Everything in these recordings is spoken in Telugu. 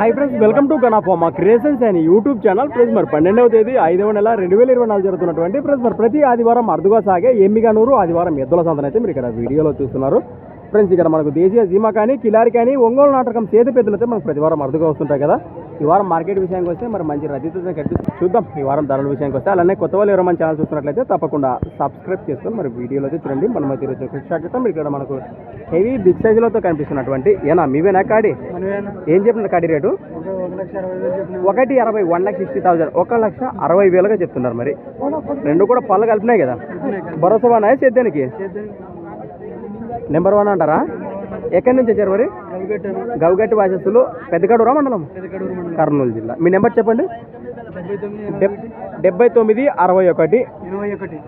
High friends welcome to గనాఫామా creations and YouTube channel friends మరి పన్నెండవ తేదీ ఐదవ నెల రెండు వేల ఇరవై నాలుగు జరుగుతున్నటువంటి ప్రెస్ మరి ప్రతి ఆదివారం అరుదుగా సాగే ఎమ్మిగానూరు ఆదివారం ఎద్దుల సందన అయితే మీరు ఇక్కడ వీడియోలో చూస్తున్నారు. ఫ్రెండ్స్ ఇక్కడ మనకు దేశీయ జీమా కానీ కిలారి కానీ ఒంగోలు నాటకం చేతి పెద్దలు అయితే మనకు ప్రతి వారం అరుదుగా వస్తుంటాయి కదా. ఈ వారం మార్కెట్ విషయానికి వస్తే మరి మంచి రద్దీతో కనిపిస్తుంది. చూద్దాం ఈ వారం ధరల విషయానికి వస్తే. అలానే కొత్త వాళ్ళు ఎవరైనా మన ఛానల్ చూస్తున్నట్లయితే తప్పకుండా సబ్స్క్రైబ్ చేసుకొని మరి వీడియోలో అయితే చూడండి. మనం అయితే ఈరోజు స్టార్ట్ చేస్తాం ఇక్కడ మనకు హెవీ బిగ్ సైజులతో కనిపిస్తున్నటువంటి ఏనా? మీవేనా కాడి? ఏం చెప్పినారు కాడి రేటు? ఒకటి అరవై వన్ లాక్ సిక్స్టీ థౌసండ్ ఒక లక్ష అరవై వేలుగా చెప్తున్నారు మరి. రెండు కూడా పళ్ళు కలిపినాయి కదా. భరోసా బాగున్నాయా సేద్యానికి నెంబర్ వన్ అంటారా? ఎక్కడి నుంచి వచ్చారు మరి? గౌగట్టి వాసస్సులు పెద్దకడూరా మండలం? కర్నూలు జిల్లా. మీ నెంబర్ చెప్పండి? డెబ్- డెబ్బై తొమ్మిది అరవై ఒకటి. ఇరవై ఒకటి.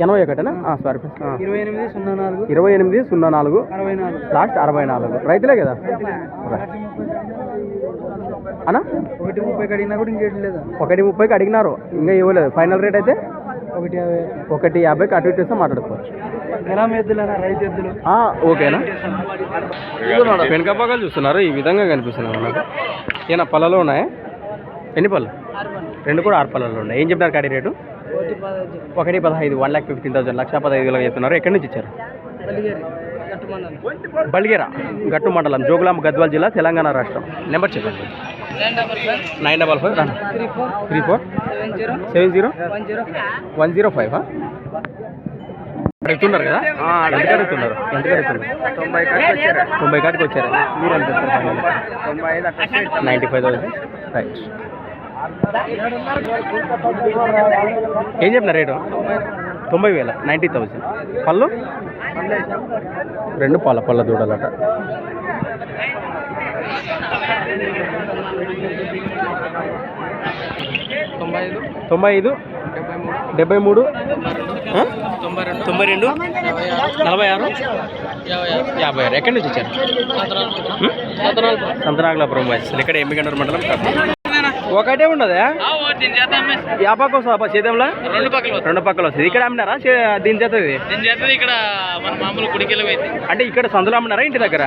ఎనభై ఒకటేనా? సారీ ఇరవై ఎనిమిది సున్నా నాలుగు. ఇరవై ఎనిమిది సున్నా నాలుగు. అరవై నాలుగు. లాస్ట్ అరవై నాలుగు. రైతులే కదా? అన్నా? ఒకటి ముప్పై కడిగినా కూడా ఇంకేటి లేదా? ఒకటి ముప్పైకి అడిగినారు. ఇంకా ఇవ్వలేదు. ఫైనల్ రేట్ అయితే? ఒకటి యాభై. ఒకటి యాభైకి అటు ఇటు మాట్లాడుకోవచ్చు. ఓకేనా? వెనకపక్కలు చూస్తున్నారు? ఈ విధంగా కనిపిస్తున్నారు నాకు ఏనా పళ్ళలో ఉన్నాయా? ఎన్ని పళ్ళు? రెండు కూడా ఆరు పళ్ళలో ఉన్నాయి. ఏం చెప్తారు కాడి రేటు? ఒకటి పదహైదు వన్ ల్యాక్ ఫిఫ్టీన్ థౌసండ్ లక్ష పదహైదు వేలుగా చెప్తున్నారు. ఎక్కడి నుంచి ఇచ్చారు బల్గేరా గట్టు మండలం జోగులాంబ గద్వాల జిల్లా తెలంగాణ రాష్ట్రం. నెంబర్ చెప్పండి. Nine double five three four seven zero seven zero one zero. One zero five అడుగుతున్నారు కదా ఎంత అడుగుతున్నారు ఎంత అడుగుతున్నారు తొంభై వచ్చారు తొంభై కాటికి వచ్చారు? మీరు ఎంత తొంభై ఐదు నైంటీ ఫైవ్ థౌసండ్. రైట్. ఏం చెప్పిన రేటు? తొంభై వేల. Ninety thousand. పళ్ళు? రెండు పాల పళ్ళ దూడలట. తొంభై ఐదు. తొంభై ఐదు. డెబ్బై మూడు. తొంభై రెండు? నలభై ఆరు? యాభై ఆరు. ఎక్కడి నుంచి వచ్చారు? సంతనాగలాపురం వాయిస్ ఇక్కడ ఎమ్మిగండూరు మండలం. ఒకటే ఉండదా యాపాకు వస్తుందా? చేద్దాంలా రెండు పక్కల రెండు పక్కల వస్తుంది ఇక్కడ అమ్మినారా? దీని చేత ఇది దీని చేత ఇక్కడ మన మామూలు గుడికెళ్ళి అంటే ఇక్కడ సందులో అమ్మినారా ఇంటి దగ్గర?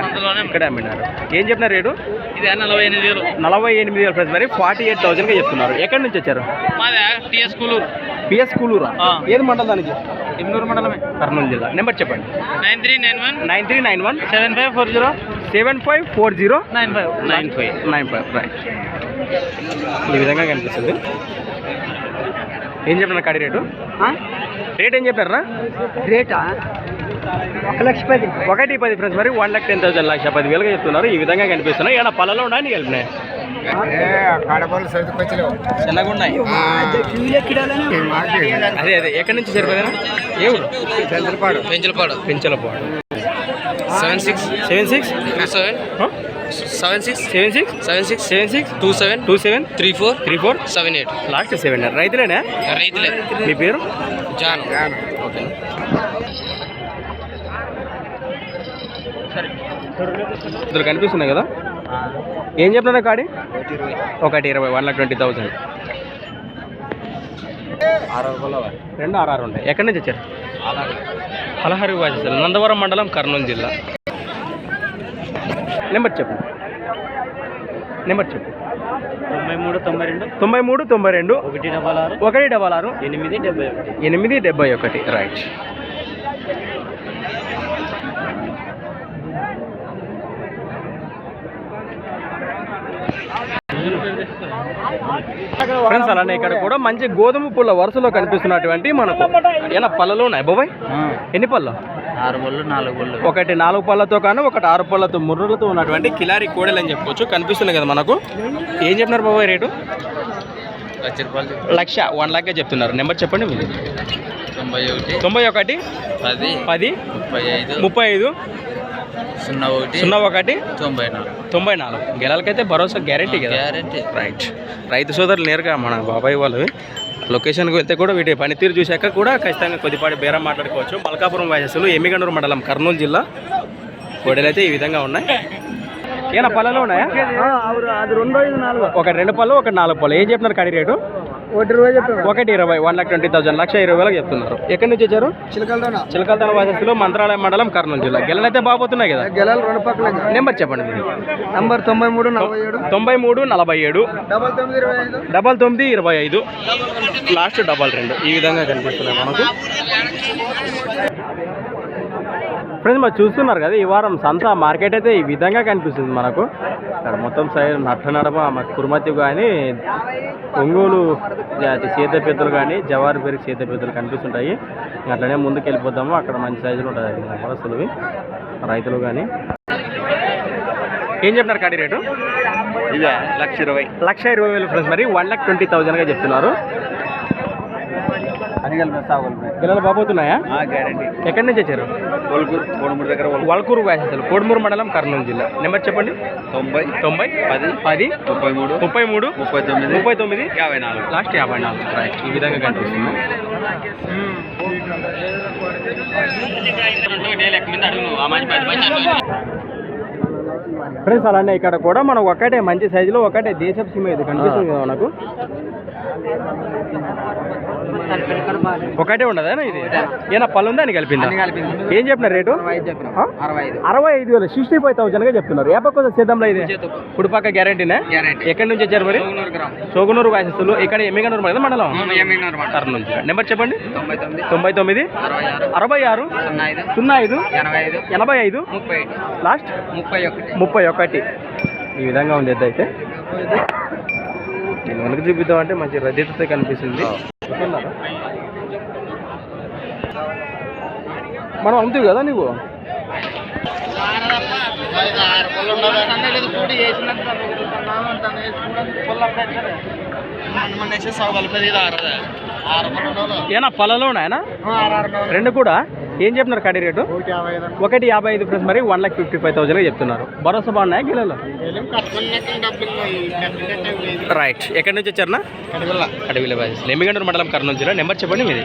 ఇక్కడ అమ్మినారు. ఏం చెప్పిన రేటు? ఇది నలభై ఎనిమిది వేలు. నలభై ఎనిమిది వేల ప్రైస్. మరి ఫార్టీ ఎయిట్ థౌసండ్గా చెప్తున్నారు. ఎక్కడి నుంచి వచ్చారు? మాది టిఎస్ కూలూరు. పిఎస్ కూలూరా. ఏది మండలం దానికి? ఇమ్నూరు మండలమే. కర్నూలు జిల్లా. నెంబర్ చెప్పండి. Nine three nine one. Nine three nine one. Seven five four zero. Seven five four zero. Nine five. Nine five. Nine five. Right. ఈ విధంగా కనిపిస్తుంది. ఏం చెప్పినారు కడి రేటు? రేట్ ఏం చెప్పారా రేటా? ఒక లక్ష పది. ఒకటి పది ఫ్రెండ్స్ మరి వన్ లాక్ టెన్ థౌసండ్ లక్ష పది వేలుగా చెప్తున్నారు. ఈ విధంగా కనిపిస్తున్నాయి. ఏమైనా పళ్ళలో ఉన్నాయి కలిపినాయి చిన్నగా ఉన్నాయి. అదే అదే. ఎక్కడి నుంచి సరిపోయినా? ఏ Chandrapadu Penchalapadu. Penchalapadu. Seven six seven six seven seven six seven six seven six seven six two seven two seven three four three four seven eight last seven రైతులేనా రైతులే మీ పేరు? జాన్ ఓకే ఇద్దరు కనిపిస్తున్నాయి కదా? ఏం చెప్తున్నా కాడి? ఒకటి ఇరవై వన్ లాక్ ట్వంటీ థౌసండ్. రెండు ఆర్ఆర్ ఉంటాయి. ఎక్కడి నుంచి వచ్చారు? పలహారి వాసిస్తారు నందవరం మండలం కర్నూలు జిల్లా. నెంబర్ చెప్పు. నెంబర్ చెప్పు. తొంభై మూడు తొంభై రెండు. తొంభై మూడు తొంభై రెండు. ఒకటి డబల్ ఆరు. ఒకటి డబల్ ఆరు. ఎనిమిది డెబ్బై ఒకటి. ఎనిమిది డెబ్బై ఒకటి. రైట్ ఫ్రెండ్స్ అలానే ఇక్కడ కూడా మంచి గోధుమ పుల్ల వరుసలో కనిపిస్తున్నటువంటి మనకు ఏనా పళ్ళలో ఉన్నాయి బాబాయ్? ఎన్ని పళ్ళు? ఆరు బళ్ళు నాలుగు బళ్ళు ఒకటి నాలుగు పళ్ళతో కానీ ఒకటి ఆరు పళ్ళతో ముర్రులతో ఉన్నటువంటి కిలారి కోడలు అని చెప్పొచ్చు. కనిపిస్తున్నాయి కదా మనకు. ఏం చెప్పినారు బాబాయ్ రేటు? లక్ష రూపాయలు లక్ష వన్ లాక్గా చెప్తున్నారు. నెంబర్ చెప్పండి మీరు తొంభై ఒకటి తొంభై ఒకటి పది పది ముప్పై ఐదు ముప్పై ఐదు సున్నా ఒకటి సున్నా ఒకటి తొంభై నాలుగు. తొంభై నాలుగు. గెలాలకైతే భరోసా గ్యారెంటీ కదా? గ్యారెంటీ. రైట్ రైతు సోదరులు నేరుగా మన బాబాయ్ వాళ్ళు లొకేషన్కి వెళ్తే కూడా వీటి పనితీరు చూశాక కూడా ఖచ్చితంగా కొద్దిపాటి బేరం మాట్లాడుకోవచ్చు. మల్కాపురం వాయస్సులు ఎమ్మిగండూరు మండలం కర్నూలు జిల్లా. కోడలు అయితే ఈ విధంగా ఉన్నాయి. ఏనా పళ్ళలో ఉన్నాయా? రెండు ఒక రెండు పళ్ళు ఒక నాలుగు పళ్ళు. ఏం చెప్పినారు కడి రేటు? ఒకటి ఇరవై చెప్పాను ఒకటి ఇరవై వన్ లాక్ ట్వంటీ థౌసండ్ లక్ష ఇరవై వేలకు చెప్తున్నారు. ఎక్కడి నుంచి వచ్చారు? చిలకలతల వాసస్సులో మంత్రాలయం మండలం కర్నూలు జిల్లా. గెలనైతే బాగుతున్నాయి కదా? గెలాలు రెండు పక్కల నెంబర్ చెప్పండి నంబర్ తొంభై మూడు నలభై ఏడు. తొంభై మూడు నలభై ఏడు. డబల్ తొమ్మిది ఇరవై ఐదు. డబల్ తొమ్మిది ఇరవై ఐదు. లాస్ట్ డబల్ రెండు. ఈ విధంగా కనిపిస్తున్నాయి మనకు. ఫ్రెండ్స్ మరి చూస్తున్నారు కదా ఈ వారం సంత మార్కెట్ అయితే ఈ విధంగా కనిపిస్తుంది మనకు. ఇక్కడ మొత్తం సైడ్ నట్ట నడమ కురుమతి కానీ ఒంగోలు జాతి సీత పెద్దలు కానీ జవారి పెరుగు సీత పెద్దలు కనిపిస్తుంటాయి అట్లనే ముందుకు వెళ్ళిపోతాము అక్కడ మంచి సైజులు ఉంటుంది మనసులువి రైతులు కానీ. ఏం చెప్తున్నారు కాడి రేటు? ఇదే లక్ష ఇరవై. లక్ష ఇరవై వేలు ఫ్రెండ్స్ మరి వన్ లాక్ ట్వంటీ థౌజండ్గా చెప్తున్నారు. పిల్లలు బాబోతున్నాయా గ్యారంటీ. ఎక్కడి నుంచి వచ్చారు? కోలుకూరు కోడుమూరు దగ్గర వల్కూరు వ్యాసలు కోడుమూరు మండలం కర్నూలు జిల్లా. నెంబర్ చెప్పండి. తొంభై తొంభై పది పది ముప్పై మూడు ముప్పై మూడు ముప్పై తొమ్మిది ముప్పై తొమ్మిది యాభై నాలుగు. లాస్ట్ యాభై నాలుగు. రైట్ ఈ విధంగా కనిపిస్తుంది. ఫ్రెండ్స్ అలానే ఇక్కడ కూడా మనం ఒకటే మంచి సైజులో ఒకటే దేశపు సిమ్ ఇది కనిపిస్తుంది కదా మనకు. ఒకటే ఉండదా ఇది? ఏనా పళ్ళు ఉందా అని కలిపిందా? ఏం చెప్పిన రేటు? అరవై ఐదు వేలు. సిక్స్టీ ఫైవ్ థౌసండ్గా చెప్తున్నారు. ఏ పక్క సిద్ధంలో ఇది. ఇప్పుడు పక్క గ్యారంటీనే? గ్యారంటీ. ఎక్కడి నుంచి వచ్చారు మరి? సోగునూరు వాసిస్తులు. ఇక్కడ ఎమ్మిగనూరు మండలం? కర్నూలు జిల్లా నెంబర్ చెప్పండి. తొంభై తొమ్మిది. అరవై ఆరు. సున్నా ఐదు. ఎనభై ఐదు. లాస్ట్ ముప్పై ఒకటి. ముప్పై ఒకటి. ఈ విధంగా ఉంది అయితే. నేను వెనక చూపిద్దాం అంటే మంచి రద్దీతో కనిపిస్తుంది? మనం అమ్ముతావు కదా నువ్వు ఏనా పొలంలో ఉన్నాయనా రెండు కూడా? ఏం చెప్తున్నారు కడి రేటు? ఒకటి యాభై ఐదు ప్లస్ మరి one lakh fifty five thousand చెప్తున్నారు. భరోసా బాగున్నాయా గిల్లలు రైట్ ఎక్కడి నుంచి వచ్చారనా? బాజెస్ ఎమ్మిగండూరు మండలం కర్నూలు జిల్లా. నెంబర్ చెప్పండి మీది.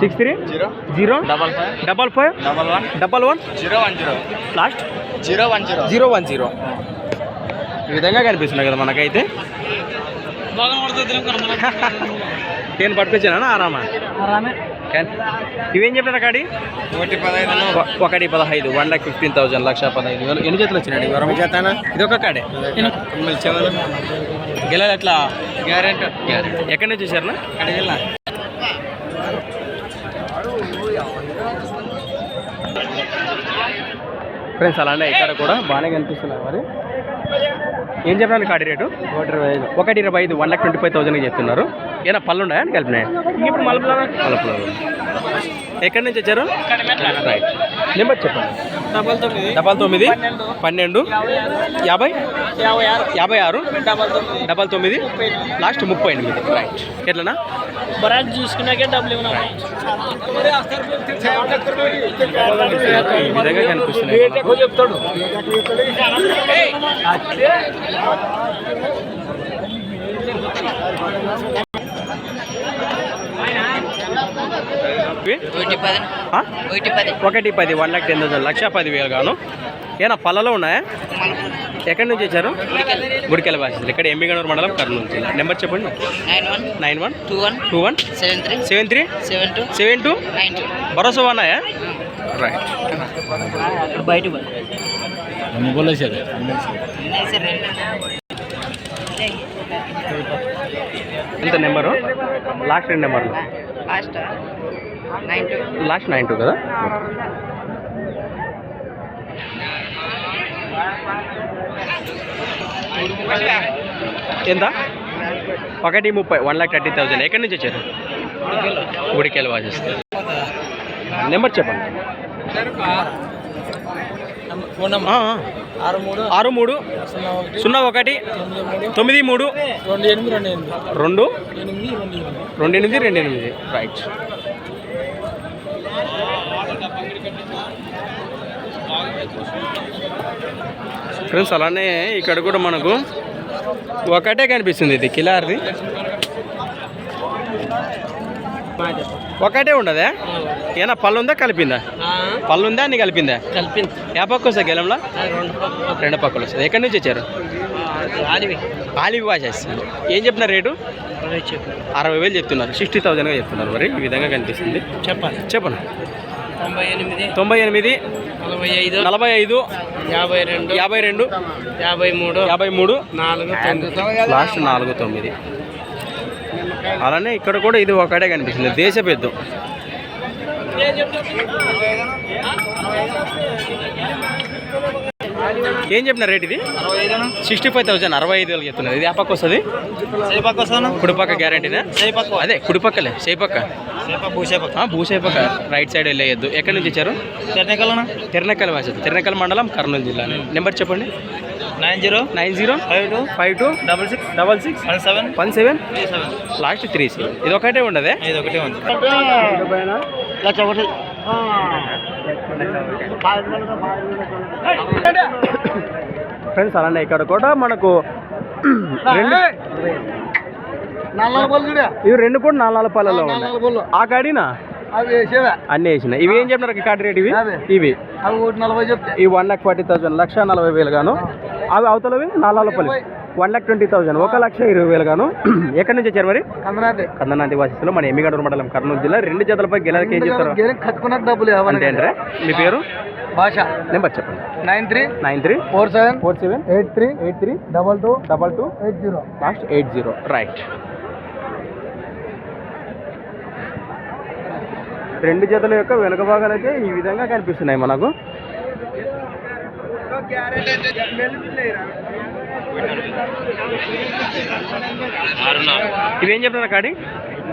Six three zero zero double five double five double one double one zero one zero last zero one zero zero one zero ఈ విధంగా కనిపిస్తున్నాయి కదా మనకైతే. నేను పట్టుకొచ్చానా? ఆరామా? కానీ ఇవేం చెప్పినారు కాడి ఒకటి పదహైదు ఒక- ఒకటి పదహైదు వన్ లాక్ ఫిఫ్టీన్ థౌసండ్ లక్ష పదహైదు. వేలు ఎన్ని చేతులు వచ్చినాయి వరం చేతానా ఇది ఒక కాడే చెవులు గెలాలి ఎట్లా? గ్యారెంటీ. ఎక్కడి నుంచి వచ్చారనా అడిగిలా ఫ్రెండ్స్ అలానే ఇక్కడ కూడా బాగానే కనిపిస్తున్నాయి మరి. ఏం చెప్పాను కాడి రేటు? ఒకటి ఇరవై ఐదు. ఒకటి ఇరవై ఐదు వన్ లాక్ ట్వంటీ ఫైవ్ థౌసండ్కి చెప్తున్నారు. ఏనా పళ్ళు ఉన్నాయా అని కలిపినాయి? ఇప్పుడు మలుపులో మలుపులో ఎక్కడి నుంచి వచ్చారు? రైట్ నెంబర్ చెప్పండి. డబల్ తొమ్మిది. డబల్ తొమ్మిది పన్నెండు. యాభై యాభై? ఆరు. డబల్ తొమ్మిది. లాస్ట్ ముప్పై ఎనిమిది. రైట్ ఎట్లనా? బరాజ్ చూసుకున్నాకే డబ్బులు ఈ విధంగా కనిపిస్తున్నాయి? ఒకటి పది వన్ లాక్ టెన్ థౌసండ్ లక్ష పది వేలు గాను. ఏనా పళ్ళలో ఉన్నాయా? ఎక్కడి నుంచి వచ్చారు? గుడికెళ్ళ భాషలు ఇక్కడ ఎంబిగనూరు మండలం కర్నూలు జిల్లా. నెంబర్ చెప్పండి. Nine one nine one two one two one seven three seven three seven two seven two nine two. భరోసా ఉన్నాయా? రైట్ బయట ఎంత నెంబరు? లాస్ట్ రెండు నెంబర్లు. Last nine two. Last nine two కదా? ఎంత? ఒకటి ముప్పై వన్ లాక్ థర్టీ థౌసండ్. ఎక్కడి నుంచి వచ్చారు? గుడికెళ్ళి వాచేస్తారు నెంబర్ చెప్పండి. ఫోన్ ఆ. ఆరు మూడు. సున్నా ఒకటి. తొమ్మిది మూడు. రెండు రెండు ఎనిమిది. రెండు. ఎనిమిది రైట్ ఫ్రెండ్స్ అలానే ఇక్కడ కూడా మనకు ఒకటే కనిపిస్తుంది ఇది. కిలార్ది. ఒకటే ఉండదా? ఏనా పళ్ళు ఉందా కలిపిందా? పళ్ళు ఉందా అన్ని కలిపిందా? కలిపింది. ఏ పక్క వస్తుంది గెలంలో? రెండు పక్కలు వస్తుంది ఎక్కడి నుంచి వచ్చారు? ఆలివి. వాచెస్ ఏం చెప్తున్నారు రేటు? అరవై వేలు చెప్తున్నారు. సిక్స్టీ థౌజండ్గా చెప్తున్నారు మరి. ఈ విధంగా కనిపిస్తుంది. చెప్పాలి. చెప్పండి తొంభై ఎనిమిది. తొంభై ఎనిమిది. నలభై ఐదు. నలభై ఐదు. యాభై రెండు. యాభై రెండు. యాభై మూడు. యాభై మూడు. నాలుగు లాస్ట్ నాలుగు తొమ్మిది. అలానే ఇక్కడ కూడా ఇది ఒకటే కనిపిస్తుంది. దేశ పెద్ద ఏం చెప్పిన రేట్ ఇది? సిక్స్టీ ఫైవ్ థౌసండ్ అరవై ఐదు వేలు చెప్తున్నారు. ఇది ఆ పక్క వస్తుంది? కుడిపక్క గ్యారంటీనా? సేపక్క అదే కుడిపక్కలే సేపక్క సేప భూసేపక్క రైట్ సైడ్ వెళ్ళేయద్దు. ఎక్కడి నుంచి టెక్నికల్ తిరణకల్ వాసి తిరణకల్ మండలం కర్నూలు జిల్లా నెంబర్ చెప్పండి. Nine zero nine zero five two five two double six double six? One seven. One seven? Last three seven ఇది ఒకటే ఉండదే? ఇది ఒకటే ఉంది. లక్ష ఒకటి. ఫ్రెండ్స్ అలానే ఇక్కడ కూడా మనకు ఇవి రెండు కూడా నాలుగు నాలుగు పళ్ళలో ఉన్నాయి. ఆ కాడినా? అన్నీ వేసిన. ఇవి ఏం చెప్పినారు కార్డు రేట్ ఇవి. ఇవి. నలభై చెప్తే. ఈ వన్ లాక్ ఫార్టీ థౌసండ్ లక్ష నలభై వేలు గాను. అవి అవతలవి నాలుగు పళ్ళు. One lakh twenty thousand. ఒక లక్ష ఇరవై వేలు గాను. ఎక్కడి నుంచి వచ్చారు మరి? కందనాథ్ కందనాది వాసిస్తులో మన ఎమ్మిగడూరు మండలం కర్నూలు జిల్లా. రెండు జతలపై గెలకి ఏం చెప్తారు కట్టుకున్న డబ్బులు అంటే అంటే మీ పేరు? భాష. నెంబర్ చెప్పండి. Nine three nine three four seven four seven eight three eight three double two double two eight zero. Last eight zero. Right రెండు జతల యొక్క వెనుక భాగాలు అయితే ఈ విధంగా కనిపిస్తున్నాయి మనకు. ఇవేం చెప్తున్నారు కాడి?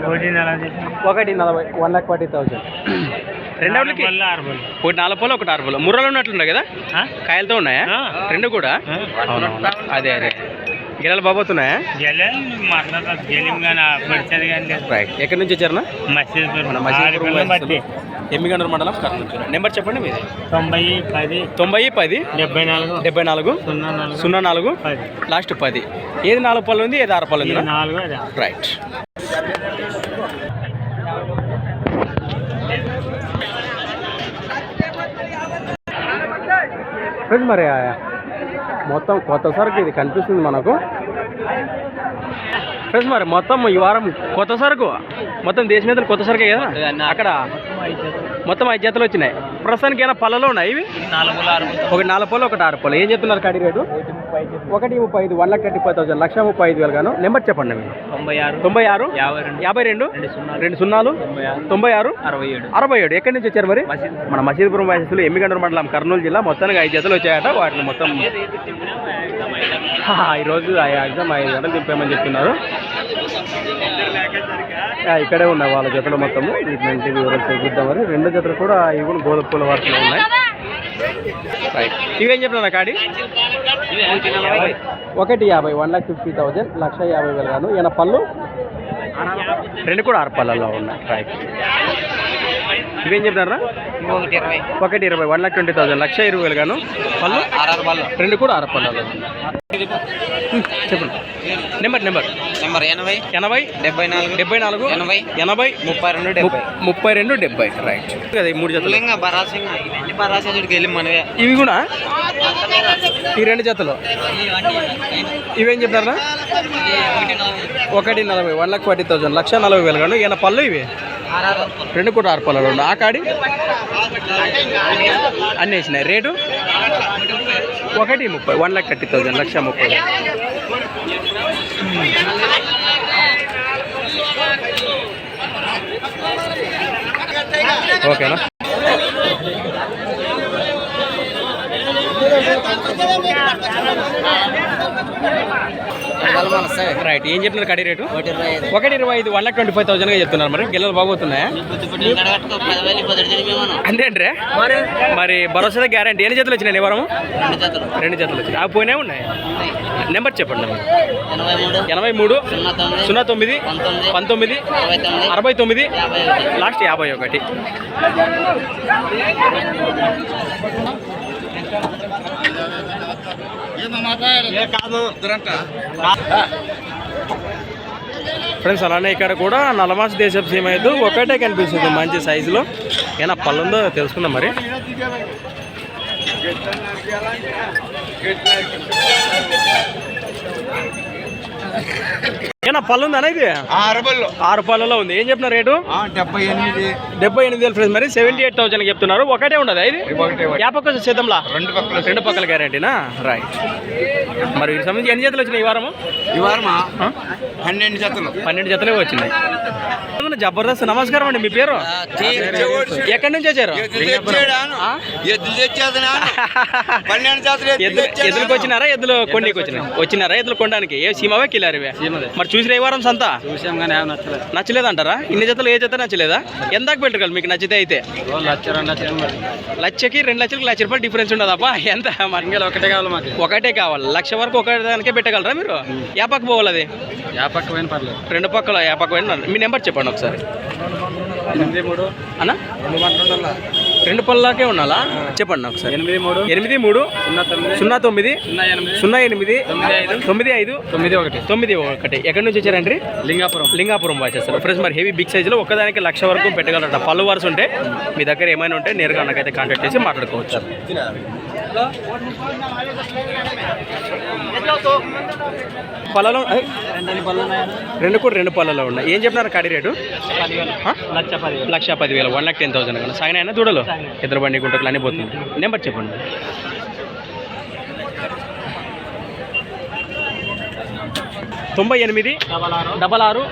ఒకటి నలభై. ఒకటి నలభై వన్ లాక్ ఫార్టీ థౌసండ్ ఆరు బళ్ళు ఒకటి నాలుగు పొలం ఒకటి ఆరు పొలం ముర్రలు ఉన్నట్లున్నాయి కదా? కాయలతో ఉన్నాయా. రెండు కూడా? అదే అదే. గిన్నెలు బాబోతున్నాయా? గెలం మాట్లాడదు గెలిం కానీ పడిచేది కానీ లేదు. రైట్ ఎక్కడి నుంచి వచ్చారన్నా? మసీద్ మన మసీదుపురం బట్టి ఎమ్మిగండ్ర మండలం? కర్నూలు జిల్లా. నెంబర్ చెప్పండి మీది. తొంభై పది. తొంభై పది? డెబ్బై నాలుగు. డెబ్బై నాలుగు? సున్నా నాలుగు. సున్నా నాలుగు? పది. లాస్ట్ పది. ఏది నాలుగు పళ్ళు ఉంది ఏది ఆరు పళ్ళు ఇది ఉంది నాలుగు అది. రైట్ మరి ఆ, మొత్తం కొత్త సరుకు ఇది కనిపిస్తుంది మనకు. ఫ్రెండ్స్ మరి మొత్తం ఈ వారం కొత్త సరుకు? మొత్తం దేశం మీద కొత్త సరుకే కదా? అక్కడ మొత్తం ఐదు జతలు వచ్చినాయి. ప్రస్తుతానికి ఏమైనా పళ్ళలో ఉన్నాయి ఇవి? ఒకటి నాలుగు పళ్ళు ఒకటి ఆరు పళ్ళు. ఏం చెప్తున్నారు కడి రేటు? ఒకటి ముప్పై ఐదు one lakh thirty five thousand లక్ష ముప్పై ఐదు వేలు గాను. నెంబర్ చెప్పండి మీరు. తొంభై ఆరు తొంభై ఆరు యాభై రెండు రెండు సున్నాలు. తొంభై ఆరు అరవై ఏడు. అరవై ఏడు. ఎక్కడి నుంచి వచ్చారు మరి? మన మసీదుపురం వాసిస్తులు ఎమ్మిగండ్ర మండలం కర్నూలు జిల్లా. మొత్తానికి ఐదు జతలు వచ్చాయట. వాటిని మొత్తం ఈరోజు ఆ ఎగ్జామ్ ఐదు గంటలు దింపామని చెప్తున్నారు ఇక్కడే ఉన్నాయి వాళ్ళ జతలు మొత్తము. వీటి వివరాలు చూద్దాం మరి. రెండు జతలు కూడా ఇవి కూడా గోధుమ పూల వాటిలో ఉన్నాయి. రైట్ ఇవేం చెప్తున్నా కాడి ఒకటి యాభై వన్ లాక్ ఫిఫ్టీ థౌజండ్ లక్ష యాభై వేలు గాను. ఈయన పళ్ళు? రెండు కూడా ఆరు పళ్ళల్లో ఉన్నాయి. రైట్ ఇవేం చెప్తారా ఒకటి ఇరవై. వన్ లాక్ ట్వంటీ థౌసండ్ లక్ష ఇరవై వేలు గాను. పళ్ళు? రెండు కూడా ఆరు పళ్ళలో చెప్పండి. Number number. నెంబర్ ఎనభై ఎనభై డెబ్బై నాలుగు డెబ్బై నాలుగు ఎనభై ఎనభై ముప్పై రెండు డెబ్బై. ముప్- ముప్పై రెండు డెబ్బై. రైట్ కదా మూడు జతలు. ఇంకా బరాసింగ్ బరాసింగ్ వెళ్ళి మనవే ఇవి కూడా? ఈ రెండు జతలు. ఇవేం చెప్తారా? ఒకటి నలభై వన్ లాక్ ఫార్టీ థౌసండ్ లక్ష నలభై వేలు గాను ఈయన పళ్ళు ఇవి? రెండు కూడా ఆరు పళ్ళు ఆ కాడి? అన్నీ వేసినాయి. రేటు? ఒకటి ముప్పై. వన్ లాక్ థర్టీ థౌసండ్ లక్ష ముప్పై. ఓకేనా? రైట్ ఏం చెప్తున్నారు కడి రేటు? ఒకటి ఇరవై ఐదు. వన్ లాక్ ట్వంటీ ఫైవ్ థౌసండ్గా చెప్తున్నారు మరి. గిల్లలు బాగోతున్నాయా అంతే అంటే మరి? భరోసా గ్యారంటీ ఎన్ని జతలు వచ్చినాయి వారం రెండు జతలు. వచ్చినాయి. ఆ పోయినా ఉన్నాయి? నెంబర్ చెప్పండి ఎనభై మూడు సున్నా తొమ్మిది పంతొమ్మిది అరవై తొమ్మిది లాస్ట్ యాభై ఒకటి. ఫ్రెండ్స్ అలానే ఇక్కడ కూడా నలమాస దేశపు సీమ అయితే ఒకటే కనిపిస్తుంది మంచి సైజులో. ఏనా పళ్ళుందో తెలుసుకుందాం మరి. ఏనా పళ్ళు ఉందా ఇది? అరబల్లో ఆరు పళ్ళలో ఉంది. ఏం చెప్తున్నారు రేటు? డెబ్బై ఎనిమిది. డెబ్బై ఎనిమిది వేలు ఫ్రెండ్స్ మరి. సెవెంటీ ఎయిట్ థౌసండ్ చెప్తున్నారు. ఒకటే ఉండదు ఇది. యాపక్క సిద్ధంలా రెండు పక్కల. రెండు పక్కల గ్యారంటీనా రైట్ మరి వీటికి సంబంధించి ఎన్ని జతలు వచ్చినాయి ఈ వారము? ఈ వారమా? పన్నెండు జతలు. పన్నెండు జతలే వచ్చినాయి. జబర్దస్త్ నమస్కారం అండి మీ పేరు? ఎక్కడి నుంచి వచ్చారు. ఎద్దులకు వచ్చినారా? ఎద్దులు కొండకి వచ్చినాయి. వచ్చినారా? ఎద్దులు కొనడానికి? ఏ సీమావే కిలారు ఇవే మరి చూసిన వారం సంత? చూసాం కానీ ఏం నచ్చలేదు. నచ్చలేదంటారా? ఇన్ని జతలు ఏ జత నచ్చలేదా? ఎందాక పెట్టగలరు మీకు నచ్చితే అయితే? లక్షకి రెండు లక్షలకి లక్ష రూపాయలు డిఫరెన్స్ ఉండదప్పా ఎంత? ఒకటే కావాలి మాకు. ఒకటే కావాలి. లక్ష వరకు ఒక దానికే పెట్టగలరా మీరు? ఏ పక్క పోవాలి అది పక్క పోయిన పర్లేదు. రెండు పక్కల ఏ పక్క పోయినా మీ నెంబర్ చెప్పండి ఒకసారి. ఎనిమిది మూడు. అన్న? రెండు పళ్ళకే ఉండాలా? చెప్పండి ఒకసారి. ఎనిమిది మూడు. ఎనిమిది మూడు. సున్నా తొమ్మిది. సున్నా తొమ్మిది. సున్నా ఎనిమిది. సున్నా ఎనిమిది. తొమ్మిది ఐదు. తొమ్మిది ఐదు. తొమ్మిది ఒకటి. తొమ్మిది ఒకటి. ఎక్కడి నుంచి వచ్చారండి? లింగాపురం. లింగాపురం వచ్చేస్తారు ఫ్రెండ్స్ మరి హెవీ బిగ్ సైజులో ఒక్కదానికి లక్ష వరకు పెట్టగలరట. పళ్ళు వరుస ఉంటే మీ దగ్గర ఏమైనా ఉంటే నేరుగా నాకైతే కాంటాక్ట్ చేసి మాట్లాడుకోవచ్చు. ఐ, రెండు కూడా రెండు పళ్ళలో ఉన్నాయి. ఏం చెప్పినారు కాడి రేటు? లక్ష పది లక్ష పదివేలు వన్ లాక్ టెన్ థౌసండ్ కదా సాగిన అయినా దూడలు ఇద్దరు బండి గుంటకులు అన్నీ పోతుంది. నెంబర్ చెప్పండి. తొంభై ఎనిమిది డబల్ ఆరు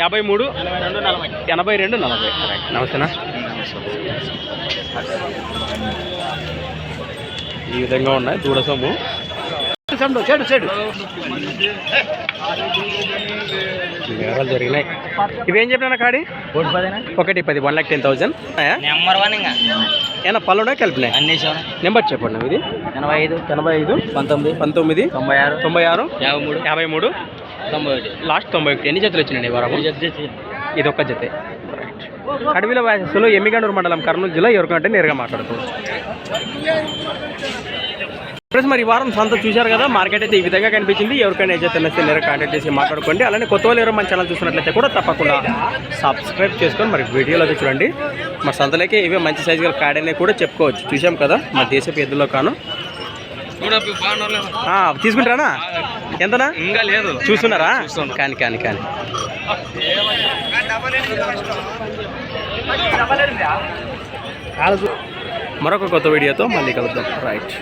యాభై మూడు ఎనభై రెండు నలభై. నమస్తేనా? ఈ విధంగా ఉన్నాయి. దూడ సొమ్ము. చెడు చెడు. వివరాలు జరిగినాయి. ఇవేం చెప్పినా కాడి? ఒకటి పది one lakh ten thousand number one ఇంకా. ఏమన్నా పళ్ళు కలిపినాయి? అన్ని నెంబర్ చెప్పండి ఇది. ఎనభై ఐదు ఎనభై ఐదు పంతొమ్మిది పంతొమ్మిది తొంభై ఆరు తొంభై ఆరు యాభై మూడు యాభై మూడు తొంభై ఒకటి. లాస్ట్ తొంభై ఒకటి. ఎన్ని జతలు వచ్చినాయి వారం ఇది ఒక్క జతే. అడవిల వాసస్సులో ఎమ్మిగండూరు మండలం కర్నూలు జిల్లా ఎవరికంటే నేరుగా మాట్లాడుకోవచ్చు. ఫ్రెండ్స్ మరి ఈ వారం సంత చూశారు కదా మార్కెట్ అయితే ఈ విధంగా కనిపించింది. ఎవరికైనా ఏ జత నచ్చితే నేరుగా కాంటాక్ట్ చేసి మాట్లాడుకోండి. అలానే కొత్త వాళ్ళు ఎవరు మన ఛానల్ చూసినట్లయితే కూడా తప్పకుండా సబ్స్క్రైబ్ చేసుకొని మరి వీడియోలో అయితే చూడండి. మా సంతలోకి ఇవే మంచి సైజు గల కాడనే కూడా చెప్పుకోవచ్చు. చూసాం కదా మా దేశపు ఎద్దులో కాను. తీసుకుంటారా? ఎంతనా? ఇంకా లేదు. చూస్తున్నారా? కానీ కానీ కానీ. మరొక కొత్త వీడియోతో మళ్ళీ కలుద్దాం. రైట్